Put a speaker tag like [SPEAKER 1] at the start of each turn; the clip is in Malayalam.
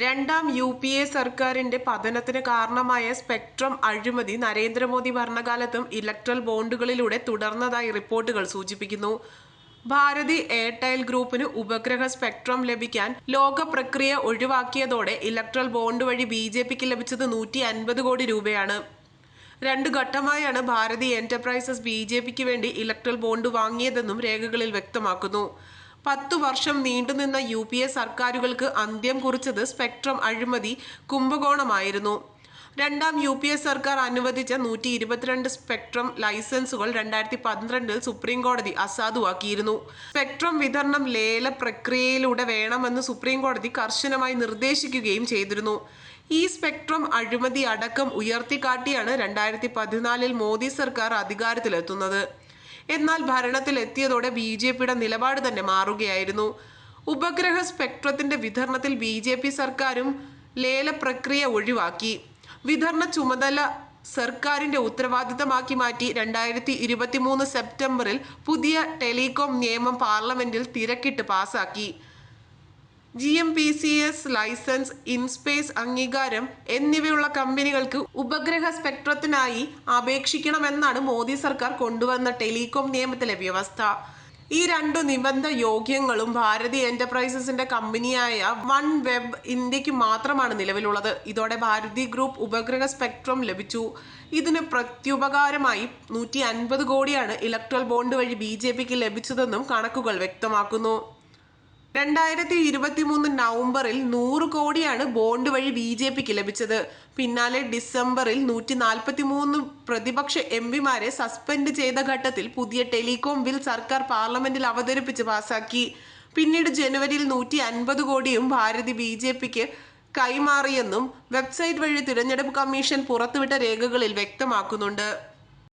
[SPEAKER 1] രണ്ടാം യു പി എ സർക്കാരിന്റെ പതനത്തിന് കാരണമായ സ്പെക്ട്രം അഴിമതി നരേന്ദ്രമോദി ഭരണകാലത്തും ഇലക്ട്രൽ ബോണ്ടുകളിലൂടെ തുടർന്നതായി റിപ്പോർട്ടുകൾ സൂചിപ്പിക്കുന്നു. ഭാരതി എയർടെൽ ഗ്രൂപ്പിന് ഉപഗ്രഹ സ്പെക്ട്രം ലഭിക്കാൻ ലോക പ്രക്രിയ ഒഴിവാക്കിയതോടെ ഇലക്ട്രൽ ബോണ്ട് വഴി ബി ജെ പിക്ക് ലഭിച്ചത് നൂറ്റി അൻപത് കോടി രൂപയാണ്. രണ്ട് ഘട്ടമായാണ് ഭാരതി എന്റർപ്രൈസസ് ബി ജെ പിക്ക് വേണ്ടി ഇലക്ട്രൽ ബോണ്ട് വാങ്ങിയതെന്നും രേഖകളിൽ വ്യക്തമാക്കുന്നു. പത്തു വർഷം നീണ്ടുനിന്ന യു പി എ സർക്കാരുകൾക്ക് അന്ത്യം കുറിച്ചത് സ്പെക്ട്രം അഴിമതി കുംഭകോണമായിരുന്നു. രണ്ടാം യു പി എ സർക്കാർ അനുവദിച്ച നൂറ്റി ഇരുപത്തിരണ്ട് സ്പെക്ട്രം ലൈസൻസുകൾ രണ്ടായിരത്തി പന്ത്രണ്ടിൽ സുപ്രീം കോടതി അസാധുവാക്കിയിരുന്നു. സ്പെക്ട്രം വിതരണം ലേല പ്രക്രിയയിലൂടെ വേണമെന്ന് സുപ്രീം കോടതി കർശനമായി നിർദ്ദേശിക്കുകയും ചെയ്തിരുന്നു. ഈ സ്പെക്ട്രം അഴിമതി അടക്കം ഉയർത്തിക്കാട്ടിയാണ് രണ്ടായിരത്തി പതിനാലിൽ മോദി സർക്കാർ അധികാരത്തിലെത്തുന്നത്. എന്നാൽ ഭരണത്തിലെത്തിയതോടെ ബി ജെ പിയുടെ നിലപാട് തന്നെ മാറുകയായിരുന്നു. ഉപഗ്രഹ സ്പെക്ട്രത്തിന്റെ വിതരണത്തിൽ ബി ജെ പി സർക്കാരും ലേല പ്രക്രിയ ഒഴിവാക്കി. വിതരണ ചുമതല സർക്കാരിന്റെ ഉത്തരവാദിത്തമാക്കി മാറ്റി രണ്ടായിരത്തി ഇരുപത്തിമൂന്ന് സെപ്റ്റംബറിൽ പുതിയ ടെലികോം നിയമം പാർലമെന്റിൽ തിരക്കിട്ട് പാസാക്കി. G M P C S licence InSpace അംഗീകാരം എന്നിവയുള്ള കമ്പനികൾക്ക് ഉപഗ്രഹ സ്പെക്ട്രത്തിനായി അപേക്ഷിക്കണമെന്നാണ് മോദി സർക്കാർ കൊണ്ടുവന്ന ടെലികോം നിയമത്തിലെ വ്യവസ്ഥ. ഈ രണ്ടു നിബന്ധ യോഗ്യങ്ങളും ഭാരതി എന്റർപ്രൈസസിന്റെ കമ്പനിയായ വൺ വെബ് ഇന്ത്യയ്ക്ക് മാത്രമാണ് നിലവിലുള്ളത്. ഇതോടെ ഭാരതി ഗ്രൂപ്പ് ഉപഗ്രഹ സ്പെക്ട്രം ലഭിച്ചു. ഇതിന് പ്രത്യുപകാരമായി നൂറ്റി അൻപത് കോടിയാണ് ഇലക്ട്രൽ ബോണ്ട് വഴി ബി ജെ പിക്ക് ലഭിച്ചതെന്നും കണക്കുകൾ വ്യക്തമാക്കുന്നു. രണ്ടായിരത്തി ഇരുപത്തി മൂന്ന് നവംബറിൽ നൂറ് കോടിയാണ് ബോണ്ട് വഴി ബി ജെ പിക്ക് ലഭിച്ചത്. പിന്നാലെ ഡിസംബറിൽ നൂറ്റി നാൽപ്പത്തി മൂന്ന് പ്രതിപക്ഷ എം പിമാരെ സസ്പെൻഡ് ചെയ്ത ഘട്ടത്തിൽ പുതിയ ടെലികോം ബിൽ സർക്കാർ പാർലമെന്റിൽ അവതരിപ്പിച്ച് പാസാക്കി. പിന്നീട് ജനുവരിയിൽ നൂറ്റി അൻപത് കോടിയും ഭാരതി ബി ജെ പിക്ക് കൈമാറിയെന്നും വെബ്സൈറ്റ് വഴി തിരഞ്ഞെടുപ്പ് കമ്മീഷൻ പുറത്തുവിട്ട രേഖകളിൽ വ്യക്തമാക്കുന്നുണ്ട്.